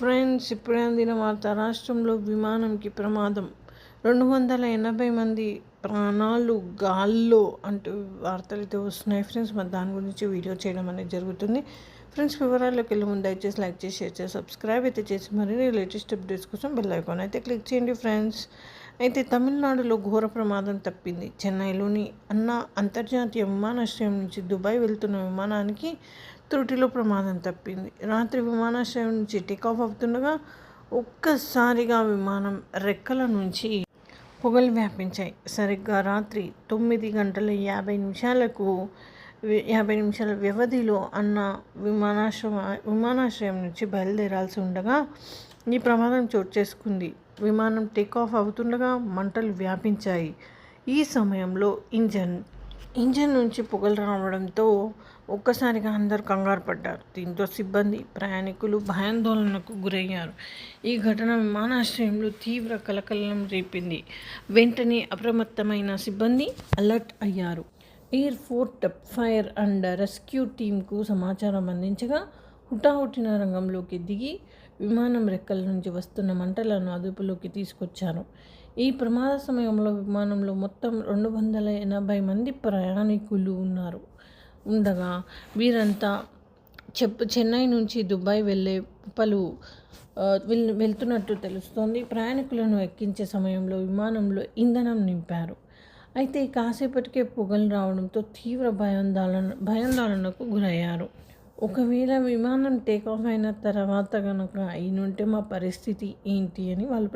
Friends ఇప్పుడే అందిన వార్త రాష్ట్రంలో విమానంకి ప్రమాదం. రెండు వందల ఎనభై మంది ప్రాణాలు గాల్లో అంటూ వార్తలు అయితే వస్తున్నాయి. ఫ్రెండ్స్ మరి దాని గురించి వీడియో చేయడం అనేది జరుగుతుంది. ఫ్రెండ్స్ వివరాల్లోకి వెళ్ళి ముందు దయచేసి లైక్ చేసి షేర్ చేసి సబ్స్క్రైబ్ అయితే చేసి మరిన్ని లేటెస్ట్ అప్డేట్స్ కోసం బెల్ ఐకాన్ అయితే క్లిక్ చేయండి ఫ్రెండ్స్. అయితే తమిళనాడులో ఘోర ప్రమాదం తప్పింది. చెన్నైలోని అన్నా అంతర్జాతీయ విమానాశ్రయం నుంచి దుబాయ్ వెళ్తున్న విమానానికి త్రుటిలో ప్రమాదం తప్పింది. రాత్రి విమానాశ్రయం నుంచి టేకాఫ్ అవుతుండగా ఒక్కసారిగా విమానం రెక్కల నుంచి పొగలు వ్యాపించాయి. సరిగ్గా రాత్రి తొమ్మిది గంటల యాభై నిమిషాలకు యాభై నిమిషాల వ్యవధిలో అన్న విమానాశ్రమ విమానాశ్రయం నుంచి బయలుదేరాల్సి ఉండగా ఈ ప్రమాదం చోటు చేసుకుంది. విమానం టేకాఫ్ అవుతుండగా మంటలు వ్యాపించాయి. ఈ సమయంలో ఇంజన్ ఇంజన్ నుంచి పొగలు రావడంతో ఒక్కసారిగా అందరూ కంగారు పడ్డారు. దీంతో సిబ్బంది ప్రయాణికులు భయాందోళనకు గురయ్యారు. ఈ ఘటన విమానాశ్రయంలో తీవ్ర కలకలం రేపింది. వెంటనే అప్రమత్తమైన సిబ్బంది అలర్ట్ అయ్యారు. Airport fire and rescue టీంకు సమాచారం అందించగా హుటాహుటిన రంగంలోకి దిగి విమానం రెక్కల నుంచి వస్తున్న మంటలను అదుపులోకి తీసుకొచ్చారు. ఈ ప్రమాద సమయంలో విమానంలో మొత్తం రెండు వందల ఎనభై మంది ప్రయాణికులు ఉన్నారు. ఉండగా వీరంతా చెప్పు చెన్నై నుంచి దుబాయ్ వెళ్ళే పలు వెళ్తున్నట్టు తెలుస్తోంది. ప్రయాణికులను ఎక్కించే సమయంలో విమానంలో ఇంధనం నింపారు. అయితే కాసేపటికే పొగలు రావడంతో తీవ్ర భయాందోళన భయాందోళనకు గురయ్యారు. ఒకవేళ విమానం టేకాఫ్ అయిన తర్వాత కనుక అయినుంటే మా పరిస్థితి ఏంటి అని వాళ్ళు